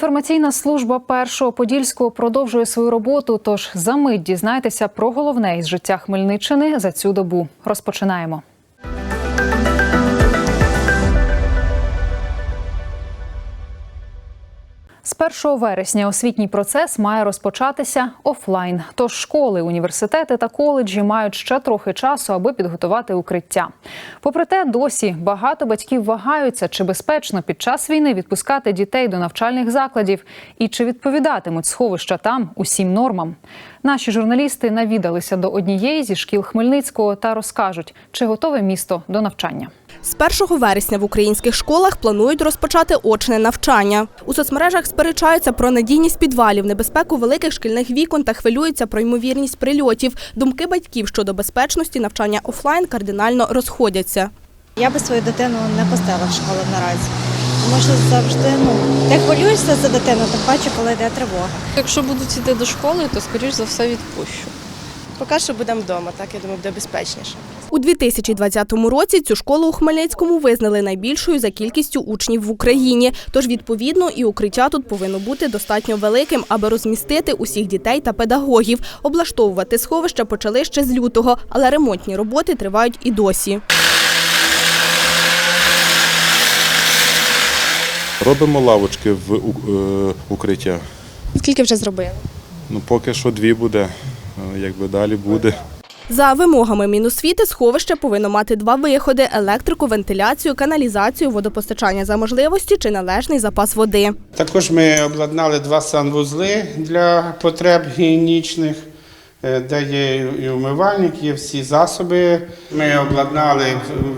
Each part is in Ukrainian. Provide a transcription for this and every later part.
Інформаційна служба першого подільського продовжує свою роботу. Тож за мить дізнайтеся про головне із життя Хмельниччини за цю добу. Розпочинаємо. З 1 вересня освітній процес має розпочатися офлайн. Тож школи, університети та коледжі мають ще трохи часу, аби підготувати укриття. Попри те, досі багато батьків вагаються, чи безпечно під час війни відпускати дітей до навчальних закладів і чи відповідатимуть сховища там усім нормам. Наші журналісти навідалися до однієї зі шкіл Хмельницького та розкажуть, чи готове місто до навчання. З 1 вересня в українських школах планують розпочати очне навчання. У соцмережах сперечаються про надійність підвалів, небезпеку великих шкільних вікон та хвилюються про ймовірність прильотів. Думки батьків щодо безпечності навчання офлайн кардинально розходяться. Я би свою дитину не пустила в школу наразі. Тому що завжди ну ти хвилюєшся за дитину, тим паче, коли йде тривога. Якщо будуть йти до школи, то скоріш за все відпущу. Поки що будемо вдома, так я думаю, буде безпечніше. У 2020 році цю школу у Хмельницькому визнали найбільшою за кількістю учнів в Україні. Тож, відповідно, і укриття тут повинно бути достатньо великим, аби розмістити усіх дітей та педагогів. Облаштовувати сховища почали ще з лютого, але ремонтні роботи тривають і досі. Робимо лавочки в е, укриття. Скільки вже зробили? Ну, поки що дві буде, е, якби далі буде. За вимогами Міносвіти сховище повинно мати два виходи: електрику, вентиляцію, каналізацію, водопостачання за можливості чи належний запас води. Також ми обладнали два санвузли для потреб гігієнічних, де є і умивальник, є всі засоби. Ми обладнали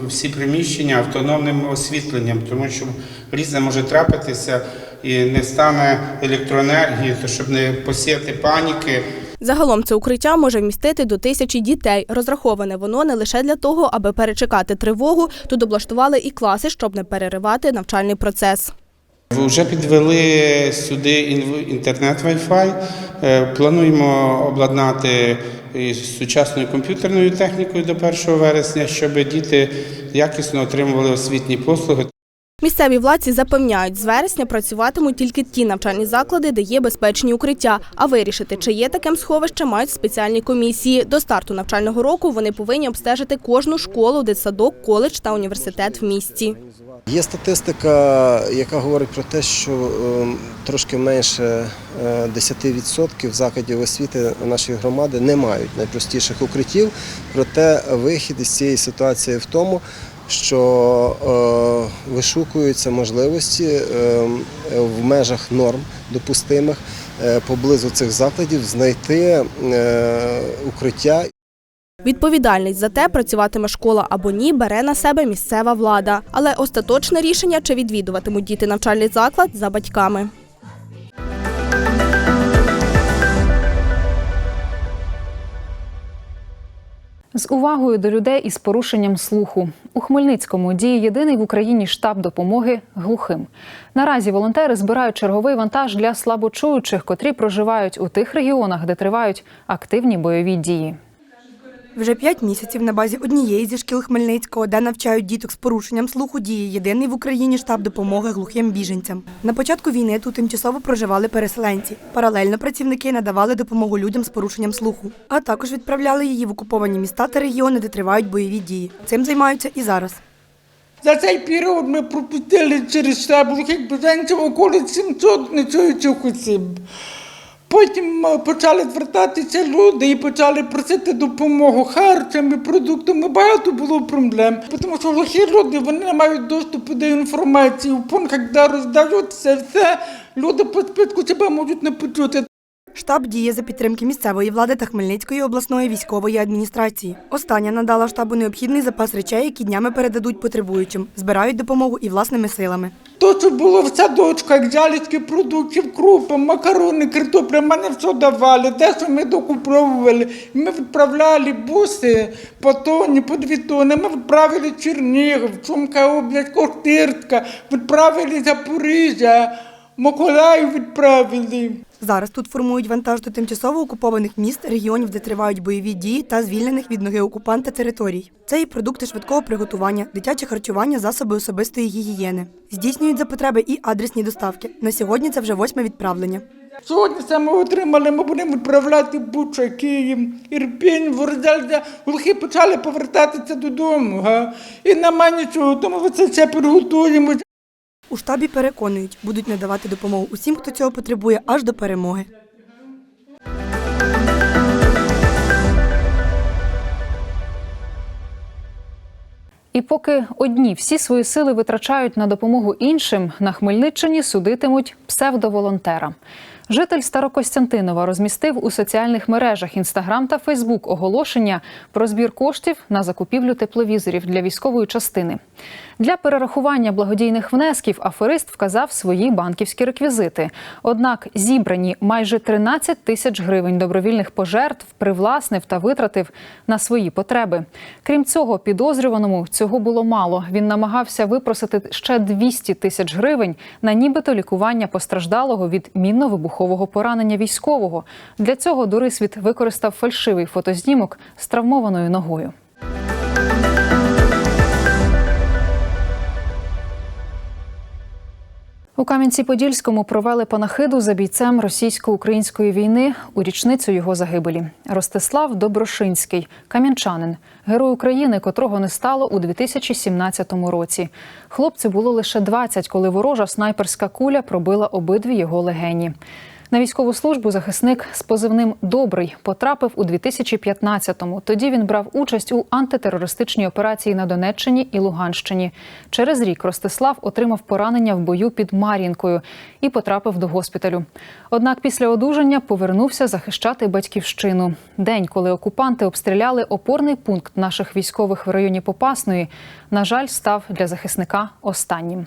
всі приміщення автономним освітленням, тому що різне може трапитися і не стане електроенергії, то щоб не посіяти паніки. Загалом це укриття може вмістити до тисячі дітей. Розраховане воно не лише для того, аби перечекати тривогу. Тут облаштували і класи, щоб не переривати навчальний процес. Вже підвели сюди інтернет Wi-Fi. Е, Плануємо обладнати сучасною комп'ютерною технікою до 1 вересня, щоб діти якісно отримували освітні послуги. Місцеві владці запевняють, з вересня працюватимуть тільки ті навчальні заклади, де є безпечні укриття. А вирішити, чи є таким сховище, мають спеціальні комісії. До старту навчального року вони повинні обстежити кожну школу, дитсадок, коледж та університет в місті. Є статистика, яка говорить про те, що е, трошки менше е, 10% закладів освіти нашої громади не мають найпростіших укриттів. Проте вихід із цієї ситуації в тому, що е, вишукуються можливості е, в межах норм допустимих е, поблизу цих закладів знайти е, укриття Відповідальність за те, працюватиме школа або ні, бере на себе місцева влада. Але остаточне рішення, чи відвідуватимуть діти навчальний заклад, за батьками. З увагою до людей із порушенням слуху у Хмельницькому діє єдиний в Україні штаб допомоги глухим. Наразі волонтери збирають черговий вантаж для слабочуючих, котрі проживають у тих регіонах, де тривають активні бойові дії. Вже п'ять місяців на базі однієї зі шкіл Хмельницького, де навчають діток з порушенням слуху, діє єдиний в Україні штаб допомоги глухим біженцям. На початку війни тут тимчасово проживали переселенці. Паралельно працівники надавали допомогу людям з порушенням слуху, а також відправляли її в окуповані міста та регіони, де тривають бойові дії. Цим займаються і зараз. За цей період ми пропустили через штаб глухих біженців около 700 нечуючих осіб. Потім почали звертатися люди і почали просити допомогу харчами, продуктами. Багато було проблем. Тому що глухі люди вони не мають доступу до інформації. У пунктах, де роздають це все, люди по списку себе можуть не почути. Штаб діє за підтримки місцевої влади та Хмельницької обласної військової адміністрації. Остання надала штабу необхідний запас речей, які днями передадуть потребуючим, збирають допомогу і власними силами. То, що було в садочках, взяли продуктів, крупи, макарони, картопля, мене все давали, те, що ми докуповували. Ми відправляли буси по тоні, по дві тони, ми відправили Чернігів, Сумка область, Кохтирська, відправили Запоріжжя. Миколаїв відправили. Зараз тут формують вантаж до тимчасово окупованих міст, регіонів, де тривають бойові дії та звільнених від ноги окупанта територій. Це і продукти швидкого приготування, дитяче харчування, засоби особистої гігієни. Здійснюють за потреби і адресні доставки. На сьогодні це вже восьме відправлення. Сьогодні саме отримали, ми будемо відправляти Буча, Київ, Ірпінь, Ворзельця. Глухи почали повертатися додому. Га? І нема нічого, тому це все приготуємо. У штабі переконують, будуть надавати допомогу усім, хто цього потребує, аж до перемоги. І поки одні всі свої сили витрачають на допомогу іншим, на Хмельниччині судитимуть псевдоволонтера. Житель Старокостянтинова розмістив у соціальних мережах Інстаграм та Фейсбук оголошення про збір коштів на закупівлю тепловізорів для військової частини. Для перерахування благодійних внесків аферист вказав свої банківські реквізити. Однак зібрані майже 13 тисяч гривень добровільних пожертв привласнив та витратив на свої потреби. Крім цього, підозрюваному цього було мало. Він намагався випросити ще 200 тисяч гривень на нібито лікування постраждалого від мінно-вибухового поранення військового. Для цього Дурисвіт використав фальшивий фотознімок з травмованою ногою. У Кам'янці-Подільському провели панахиду за бійцем російсько-української війни у річницю його загибелі. Ростислав Доброшинський, кам'янчанин, герой України, котрого не стало у 2017 році. Хлопцю було лише 20, коли ворожа снайперська куля пробила обидві його легені. На військову службу захисник з позивним Добрий потрапив у 2015-му. Тоді він брав участь у антитерористичній операції на Донеччині і Луганщині. Через рік Ростислав отримав поранення в бою під Мар'їнкою і потрапив до госпіталю. Однак після одужання повернувся захищати батьківщину. День, коли окупанти обстріляли опорний пункт наших військових в районі Попасної, на жаль, став для захисника останнім.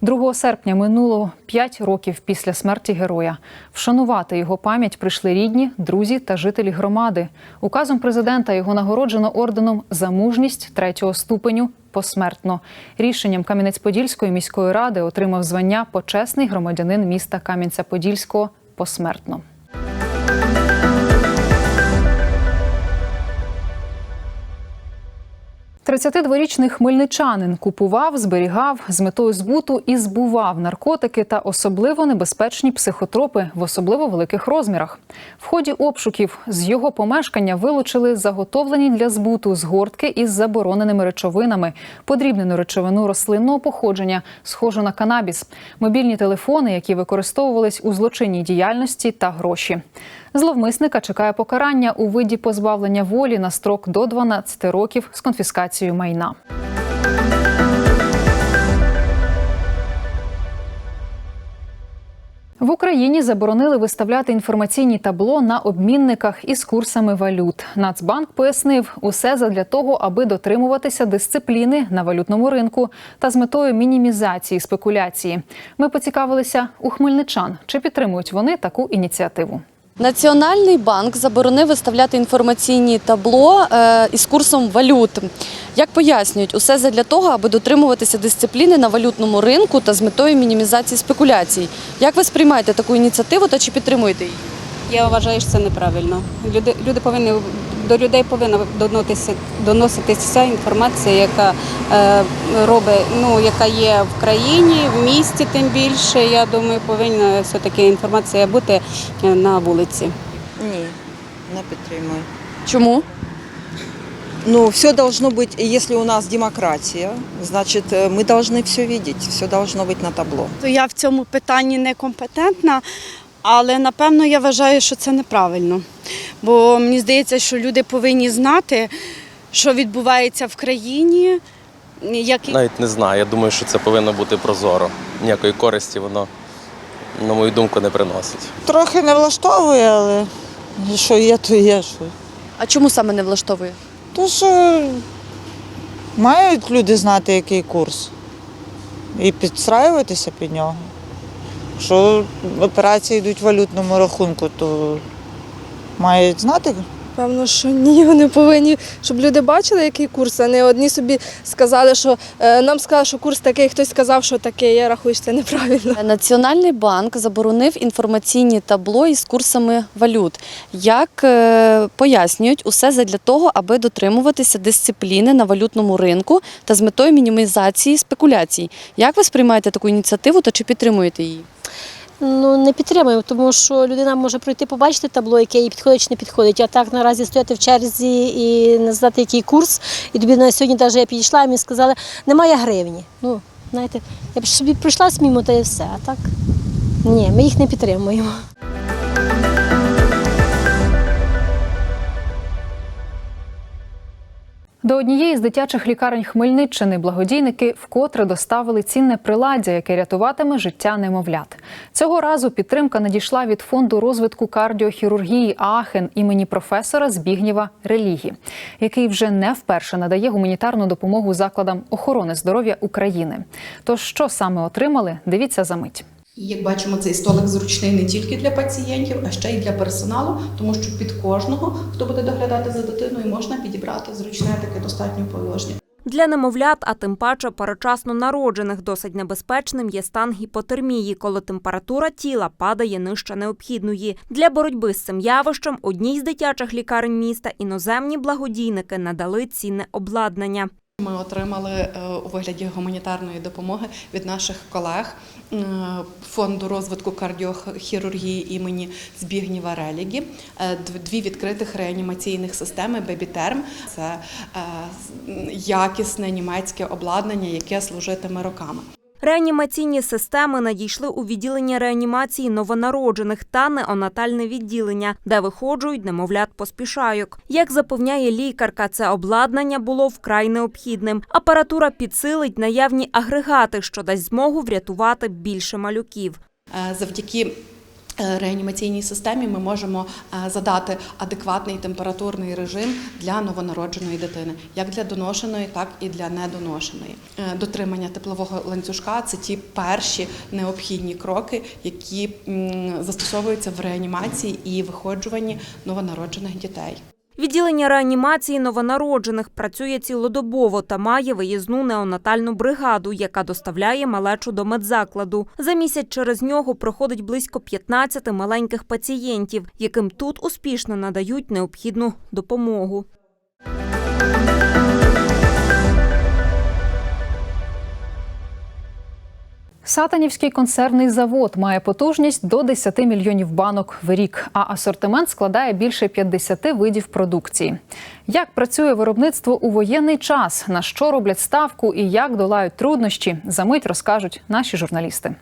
2 серпня минуло 5 років після смерті героя. Вшанувати його пам'ять прийшли рідні, друзі та жителі громади. Указом президента його нагороджено орденом за мужність третього ступеню посмертно. Рішенням Кам'янець-Подільської міської ради отримав звання почесний громадянин міста Кам'янця-Подільського посмертно. – 32-річний хмельничанин купував, зберігав з метою збуту і збував наркотики та особливо небезпечні психотропи в особливо великих розмірах. В ході обшуків з його помешкання вилучили заготовлені для збуту згортки із забороненими речовинами, подрібнену речовину рослинного походження, схожу на канабіс, мобільні телефони, які використовувались у злочинній діяльності та гроші. Зловмисника чекає покарання у виді позбавлення волі на строк до 12 років з конфіскацією майна. В Україні заборонили виставляти інформаційні табло на обмінниках із курсами валют. Нацбанк пояснив, усе задля того, аби дотримуватися дисципліни на валютному ринку та з метою мінімізації спекуляції. Ми поцікавилися у хмельничан, чи підтримують вони таку ініціативу. Національний банк заборонив виставляти інформаційні табло е, із курсом валют. Як пояснюють, усе задля того, аби дотримуватися дисципліни на валютному ринку та з метою мінімізації спекуляцій. Як ви сприймаєте таку ініціативу та чи підтримуєте її? Я вважаю, що це неправильно. Люди, люди повинні до людей повинна доноситися, доноситися вся інформація, яка е, робить, ну яка є в країні, в місті, тим більше. Я думаю, повинна все таки інформація бути е, на вулиці. Ні, не підтримую. Чому? Ну, все должно быть, если у нас демократия, значит, э, мы должны все видеть, все должно быть на табло. То я в цьому питанні некомпетентна, але напевно я вважаю, що це неправильно. Бо мені здається, що люди повинні знати, що відбувається в країні. Які... Навіть не знаю. Я думаю, що це повинно бути прозоро. Ніякої користі воно, на мою думку, не приносить. Трохи не влаштовує, але що є, то є. Що. А чому саме не влаштовує? То що мають люди знати, який курс, і підстраюватися під нього. Що операції йдуть в валютному рахунку, то мають знати Напевно, що ні, вони повинні, щоб люди бачили, який курс, а не одні собі сказали, що е, нам сказали, що курс такий, хтось сказав, що такий. Я рахую, що це неправильно. Національний банк заборонив інформаційні табло із курсами валют. Як е, пояснюють, усе задля того, аби дотримуватися дисципліни на валютному ринку та з метою мінімізації спекуляцій. Як ви сприймаєте таку ініціативу та чи підтримуєте її? Ну не підтримуємо, тому що людина може пройти, побачити табло, яке їй підходить чи не підходить. А так наразі стояти в черзі і не знати, який курс. І тобі на сьогодні навіть я підійшла, і мені сказали, немає гривні. Ну, знаєте, я б собі пройшла мимо та і все. А так ні, ми їх не підтримуємо. До однієї з дитячих лікарень Хмельниччини благодійники вкотре доставили цінне приладдя, яке рятуватиме життя немовлят. Цього разу підтримка надійшла від фонду розвитку кардіохірургії Аахен імені професора Збігнєва Релігі, який вже не вперше надає гуманітарну допомогу закладам охорони здоров'я України. Тож що саме отримали? Дивіться за мить. Як бачимо, цей столик зручний не тільки для пацієнтів, а ще й для персоналу, тому що під кожного, хто буде доглядати за дитиною, можна підібрати зручне таке достатньо положення. Для немовлят, а тим паче перечасно народжених, досить небезпечним є стан гіпотермії, коли температура тіла падає нижче необхідної. Для боротьби з цим явищем одній з дитячих лікарень міста іноземні благодійники надали цінне обладнання. Ми отримали е, у вигляді гуманітарної допомоги від наших колег е, фонду розвитку кардіохірургії імені Збігніва Релігі е, дві відкритих реанімаційних системи Бебітерм. Це якісне німецьке обладнання, яке служитиме роками. Реанімаційні системи надійшли у відділення реанімації новонароджених та неонатальне відділення, де виходжують немовлят поспішайок. Як запевняє лікарка, це обладнання було вкрай необхідним. Апаратура підсилить наявні агрегати, що дасть змогу врятувати більше малюків. Е, Завдяки реанімаційній системі ми можемо е, задати адекватний температурний режим для новонародженої дитини, як для доношеної, так і для недоношеної. Е, Дотримання теплового ланцюжка це ті перші необхідні кроки, які застосовуються в реанімації і виходжуванні новонароджених дітей. Відділення реанімації новонароджених працює цілодобово та має виїзну неонатальну бригаду, яка доставляє малечу до медзакладу. За місяць через нього проходить близько 15 маленьких пацієнтів, яким тут успішно надають необхідну допомогу. Сатанівський консервний завод має потужність до 10 мільйонів банок в рік, а асортимент складає більше 50 видів продукції. Як працює виробництво у воєнний час, на що роблять ставку і як долають труднощі, за мить розкажуть наші журналісти.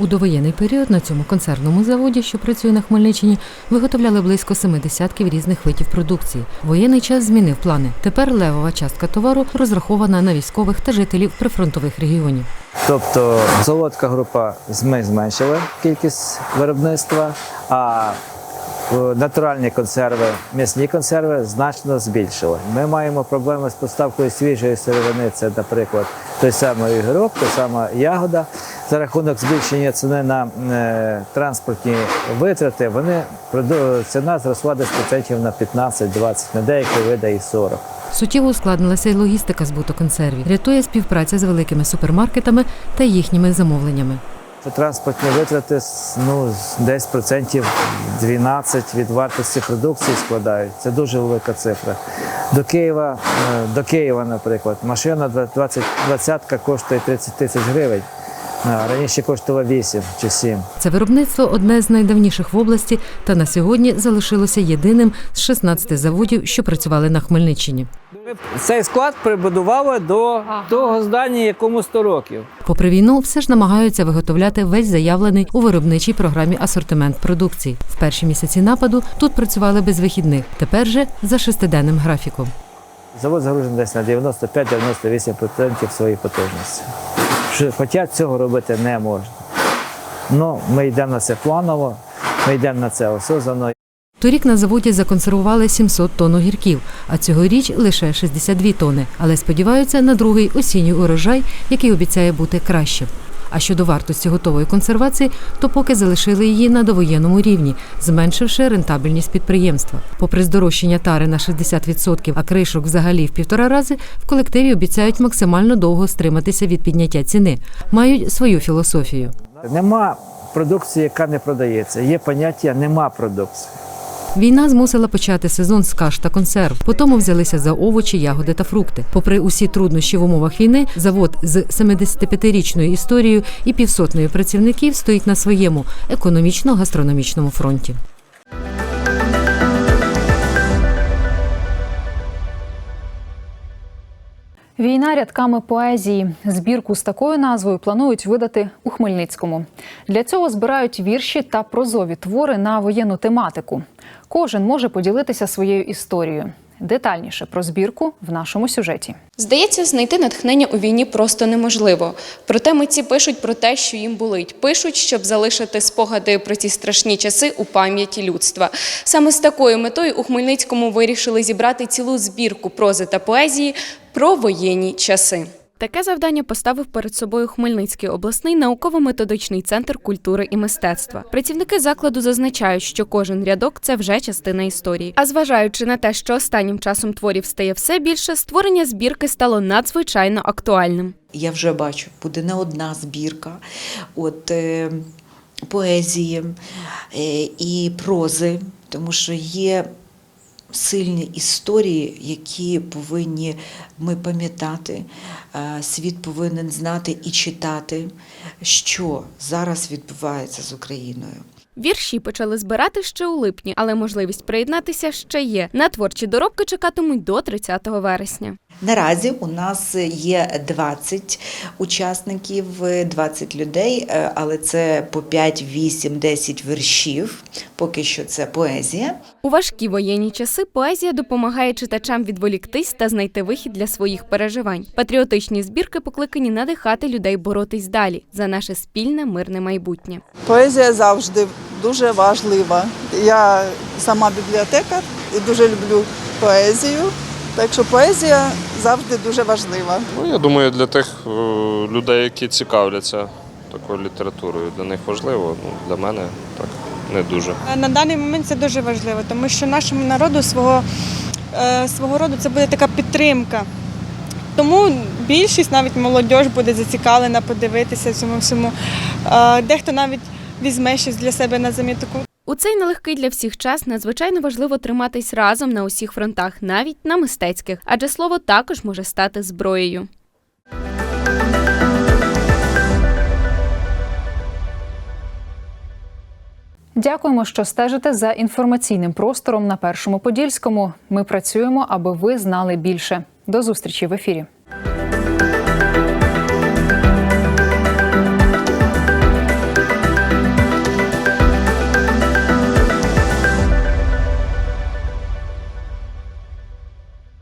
У довоєнний період на цьому консервному заводі, що працює на Хмельниччині, виготовляли близько семи десятків різних видів продукції. Воєнний час змінив плани. Тепер левова частка товару розрахована на військових та жителів прифронтових регіонів. Тобто солодка група ми зменшили кількість виробництва, а натуральні консерви, м'ясні консерви значно збільшили. Ми маємо проблеми з поставкою свіжої сировини. Це, наприклад, той самий огірок, та сама ягода. За рахунок збільшення ціни на е, транспортні витрати, вони ціна зросла десь процентів на 15-20, на деякі види і 40. Суттєво ускладнилася й логістика збуту консервів. Рятує співпраця з великими супермаркетами та їхніми замовленнями. Транспортні витрати ну, десь процентів 12 від вартості продукції складають. Це дуже велика цифра. До Києва, е, до Києва, наприклад, машина 20, 20 коштує 30 тисяч гривень. Раніше коштувала 8 чи 7. Це виробництво одне з найдавніших в області та на сьогодні залишилося єдиним з 16 заводів, що працювали на Хмельниччині. Цей склад прибудували до того здання, якому 100 років. Попри війну, все ж намагаються виготовляти весь заявлений у виробничій програмі асортимент продукції. В перші місяці нападу тут працювали без вихідних. Тепер же за шестиденним графіком. Завод загружений десь на 95-98% своєї потужності. Що- Хоча цього робити не можна. Ну, ми йдемо на це планово, ми йдемо на це осознано. Торік на заводі законсервували 700 тонн огірків, а цьогоріч лише 62 тони. Але сподіваються на другий осінній урожай, який обіцяє бути кращим. А щодо вартості готової консервації, то поки залишили її на довоєнному рівні, зменшивши рентабельність підприємства. Попри здорожчання тари на 60%, а кришок взагалі в півтора рази, в колективі обіцяють максимально довго стриматися від підняття ціни. Мають свою філософію. Нема продукції, яка не продається. Є поняття нема продукції. Війна змусила почати сезон з каш та консерв. Потім взялися за овочі, ягоди та фрукти. Попри усі труднощі в умовах війни, завод з 75-річною історією і півсотнею працівників стоїть на своєму економічно-гастрономічному фронті. Війна рядками поезії. Збірку з такою назвою планують видати у Хмельницькому. Для цього збирають вірші та прозові твори на воєнну тематику. Кожен може поділитися своєю історією. Детальніше про збірку в нашому сюжеті. Здається, знайти натхнення у війні просто неможливо. Проте митці пишуть про те, що їм болить. Пишуть, щоб залишити спогади про ці страшні часи у пам'яті людства. Саме з такою метою у Хмельницькому вирішили зібрати цілу збірку прози та поезії про воєнні часи. Таке завдання поставив перед собою Хмельницький обласний науково-методичний центр культури і мистецтва. Працівники закладу зазначають, що кожен рядок це вже частина історії. А зважаючи на те, що останнім часом творів стає все більше, створення збірки стало надзвичайно актуальним. Я вже бачу, буде не одна збірка от, е, поезії е, і прози, тому що є сильні історії, які повинні ми пам'ятати. Е, Світ повинен знати і читати, що зараз відбувається з Україною. Вірші почали збирати ще у липні, але можливість приєднатися ще є. На творчі доробки чекатимуть до 30 вересня. Наразі у нас є 20 учасників, 20 людей, е, але це по 5, 8, 10 віршів. Поки що це поезія. У важкі воєнні часи поезія допомагає читачам відволіктись та знайти вихід для своїх переживань. Патріотичні збірки покликані надихати людей боротись далі за наше спільне мирне майбутнє. Поезія завжди дуже важлива. Я сама бібліотекар і дуже люблю поезію. Так що поезія завжди дуже важлива. Ну, я думаю, для тих е, людей, які цікавляться такою літературою, для них важливо. Ну, для мене так не дуже. На даний момент це дуже важливо, тому що нашому народу свого, е, свого роду це буде така підтримка. Тому більшість, навіть молодь буде зацікавлена подивитися цьому всьому. Е, Дехто навіть візьме щось для себе на замітку. У цей нелегкий для всіх час надзвичайно важливо триматись разом на усіх фронтах, навіть на мистецьких, адже слово також може стати зброєю. Дякуємо, що стежите за інформаційним простором на першому подільському. Ми працюємо, аби ви знали більше. До зустрічі в ефірі.